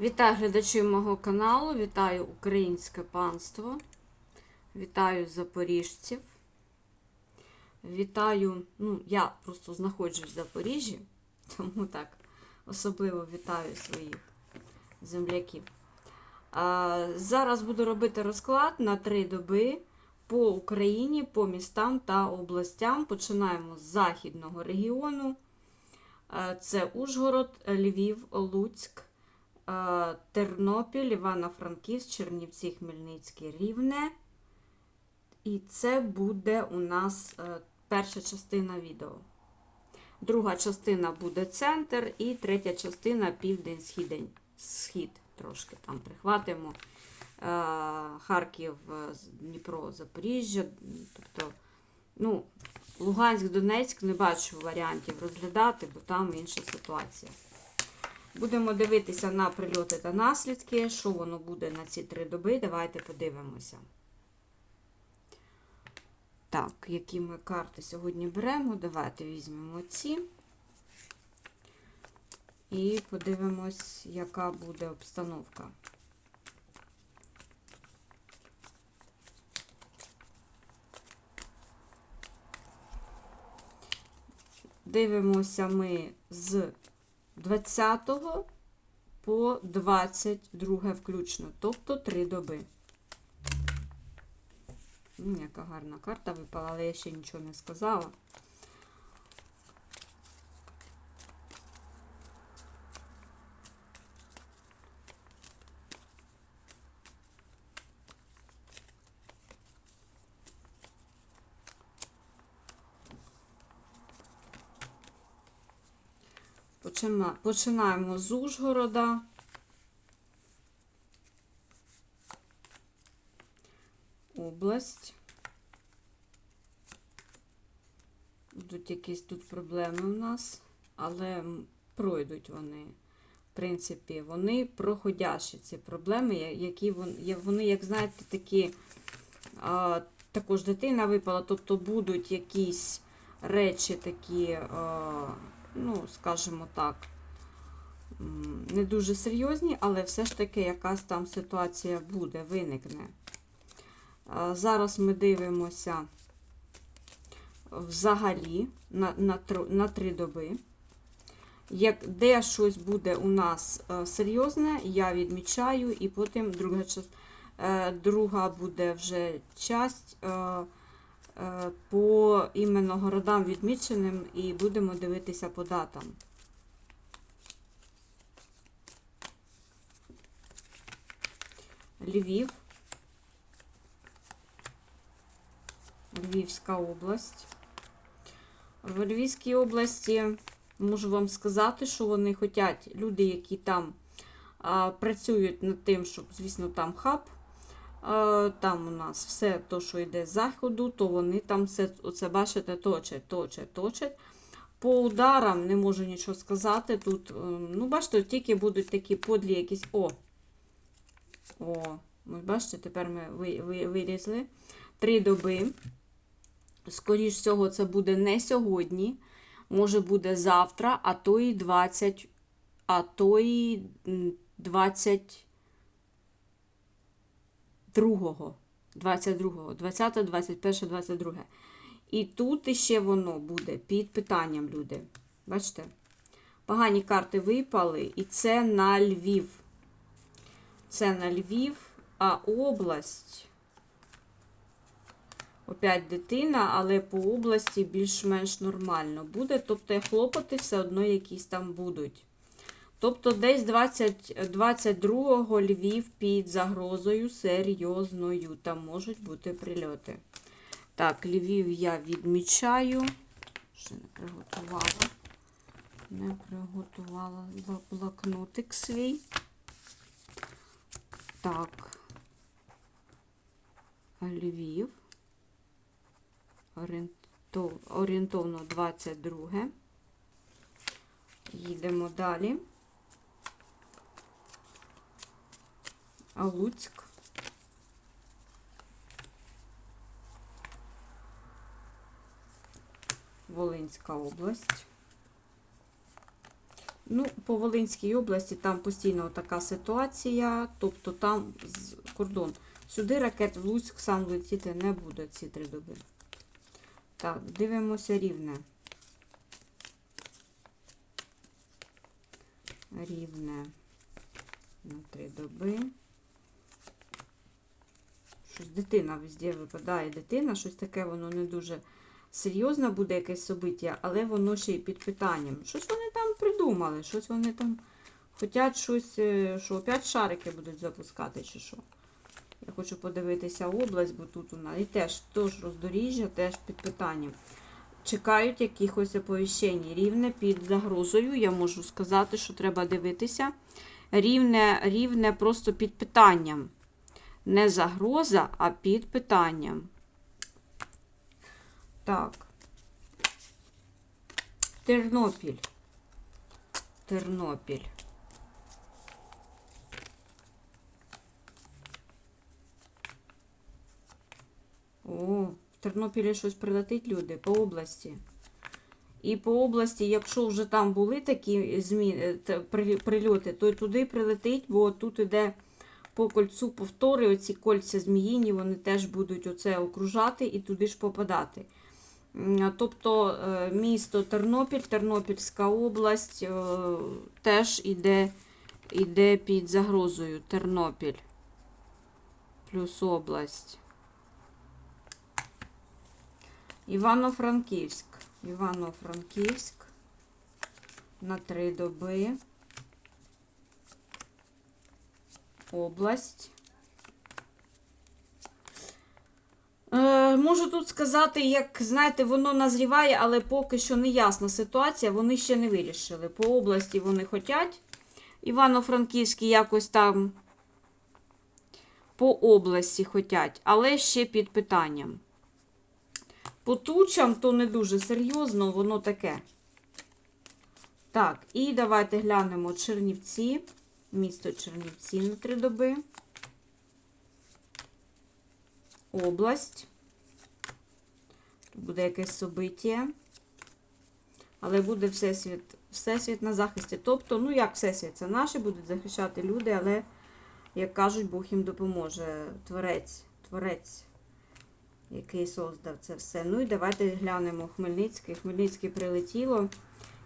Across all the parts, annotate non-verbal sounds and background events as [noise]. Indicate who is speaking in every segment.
Speaker 1: Вітаю глядачів мого каналу, вітаю українське панство, вітаю запоріжців. Вітаю, ну, я просто знаходжусь в Запоріжжі, [laughs] тому так особливо вітаю своїх земляків. А, зараз буду робити розклад на три доби по Україні, по містам та областям. Починаємо з західного регіону. Це Ужгород, Львів, Луцьк. Тернопіль, Івано-Франківськ, Чернівці, Хмельницький, Рівне. І це буде у нас е, перша частина відео. Друга частина буде центр, і третя частина південь, східень, схід трошки там прихватимо. Е, Харків, е, Дніпро, Запоріжжя. Тобто, ну, Луганськ, Донецьк не бачу варіантів розглядати, бо там інша ситуація. Будемо дивитися на прильоти та наслідки, що воно буде на ці три доби. Давайте подивимося. Так, які ми карти сьогодні беремо? Давайте візьмемо ці. І подивимось, яка буде обстановка. Дивимося ми з 20 по 22 включно, тобто 3 доби. Яка гарна карта випала, але я ще нічого не сказала. Починаємо з Ужгорода. Область. Будуть якісь тут проблеми у нас, але пройдуть вони. В принципі, вони проходящі ці проблеми, які вони, вони як знаєте, такі а, також дитина випала, тобто будуть якісь речі такі. А, ну, скажімо так, не дуже серйозні, але все ж таки якась там ситуація буде, виникне. Зараз ми дивимося взагалі на, на, на три доби. Як, де щось буде у нас е, серйозне, я відмічаю, і потім друга, е, друга буде вже часть. Е, по іменно городам відміченим і будемо дивитися по датам. Львів, Львівська область. В Львівській області можу вам сказати, що вони хочуть, люди, які там а, працюють над тим, щоб, звісно, там хаб. Там у нас все то, що йде з заходу, то вони там все, оце бачите, точать, точать, точать. По ударам не можу нічого сказати. Тут, е, ну, бачите, тільки будуть такі подлі якісь. О! О, бачите, тепер ми ви- ви- вилізли. Три доби. Скоріш всього, це буде не сьогодні. Може буде завтра, а то і 20, а то і 20. 22, 22, 20, 21, 22. І тут іще воно буде під питанням, люди. Бачите? Погані карти випали, і це на Львів. Це на Львів, а область. Опять дитина, але по області більш-менш нормально буде. Тобто хлопоти все одно якісь там будуть. Тобто десь 20, 22-го Львів під загрозою серйозною. Там можуть бути прильоти. Так, Львів я відмічаю. Ще не приготувала. Не приготувала блокнотик свій. Так. Львів. Орієнтовно 22. Їдемо далі. Луцьк. Волинська область. Ну, по Волинській області там постійно така ситуація, тобто там кордон. Сюди ракет в Луцьк сам летіти не буде ці три доби. Так, дивимося рівне. Рівне на три доби. Щось дитина везде випадає. Дитина, щось таке, воно не дуже серйозне буде якесь собиття, але воно ще й під питанням. Щось вони там придумали, щось вони там хочуть щось, е, що опять шарики будуть запускати, чи що. Я хочу подивитися область, бо тут нас і теж, теж роздоріжжя, теж під питанням. Чекають якихось оповіщень. Рівне під загрозою. Я можу сказати, що треба дивитися. Рівне, рівне просто під питанням. Не загроза, а під питанням. Так. Тернопіль. Тернопіль. О, в Тернопілі щось прилетить люди по області. І по області, якщо вже там були такі зміни, прильоти, то туди прилетить, бо тут іде по кольцу повтори, оці кольця зміїні, вони теж будуть оце окружати і туди ж попадати. Тобто е, місто Тернопіль, Тернопільська область е, теж іде, іде під загрозою. Тернопіль плюс область. Івано-Франківськ. Івано-Франківськ на три доби. Область. Е, можу тут сказати, як знаєте, воно назріває, але поки що не ясна ситуація, вони ще не вирішили. По області вони хочуть. Івано-Франківський якось там по області хочуть, але ще під питанням. По тучам то не дуже серйозно, воно таке. Так, і давайте глянемо Чернівці. Місто Чернівці на три доби. Область. Тут буде якесь собиття. Але буде всесвіт, всесвіт на захисті. Тобто, ну як всесвіт, це наші будуть захищати люди, але, як кажуть, Бог їм допоможе. Творець, творець, який создав це все. Ну і давайте глянемо Хмельницький. Хмельницький прилетіло.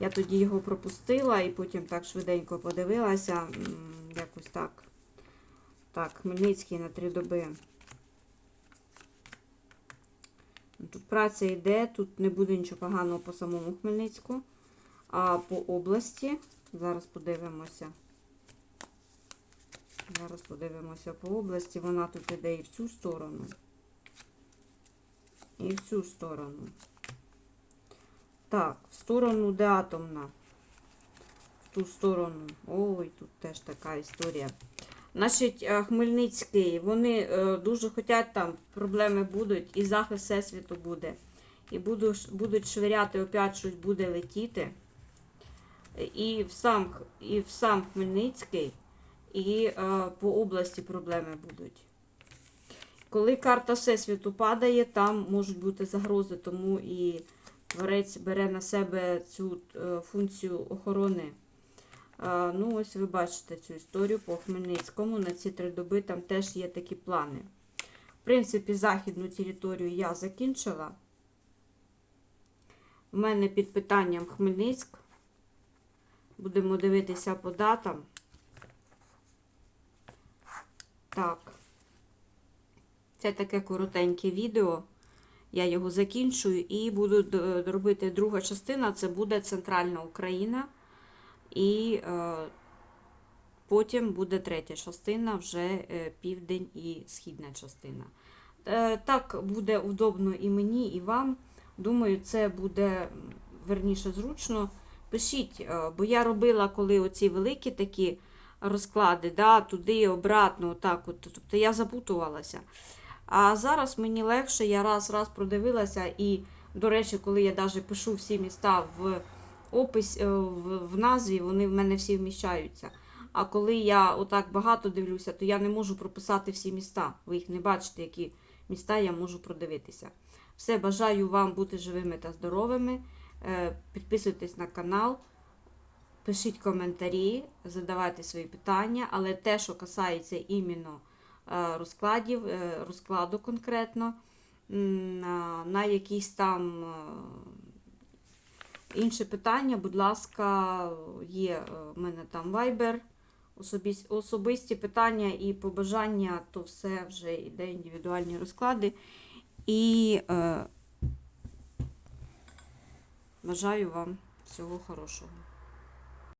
Speaker 1: Я тоді його пропустила і потім так швиденько подивилася. Якось так. Так, Хмельницький на три доби. Тут праця йде, тут не буде нічого поганого по самому Хмельницьку. А по області, зараз подивимося. Зараз подивимося по області. Вона тут іде і в цю сторону. І в цю сторону. Так, в сторону, де атомна. В ту сторону. Ой, тут теж така історія. Значить, е, Хмельницький, вони е, дуже хочуть там, проблеми будуть, і захист всесвіту буде. І буду, ш- будуть швиряти, опять щось буде летіти. І в сам, і в сам Хмельницький, і е, по області проблеми будуть. Коли карта Всесвіту падає, там можуть бути загрози, тому і творець бере на себе цю е, функцію охорони. Ну, ось ви бачите цю історію по Хмельницькому. На ці три доби там теж є такі плани. В принципі, західну територію я закінчила. У мене під питанням Хмельницьк. Будемо дивитися по датам. Так. Це таке коротеньке відео. Я його закінчую і буду робити друга частина. Це буде Центральна Україна. І е, потім буде третя частина, вже е, південь і східна частина. Е, так буде удобно і мені, і вам. Думаю, це буде верніше зручно. Пишіть, е, бо я робила, коли оці великі такі розклади, да, туди, обратно, отак от. Тобто я запутувалася. А зараз мені легше, я раз-раз продивилася, і, до речі, коли я навіть пишу всі міста в опис е, в, в назві, вони в мене всі вміщаються. А коли я отак багато дивлюся, то я не можу прописати всі міста. Ви їх не бачите, які міста я можу продивитися. Все, бажаю вам бути живими та здоровими. Е, Підписуйтесь на канал, Пишіть коментарі, задавайте свої питання, але те, що касається іменно розкладів, е, розкладу конкретно, на, на якісь там е, інші питання, будь ласка, є е, в мене там Viber, особисті, питання і побажання, то все вже йде індивідуальні розклади. І е, бажаю вам всього хорошого.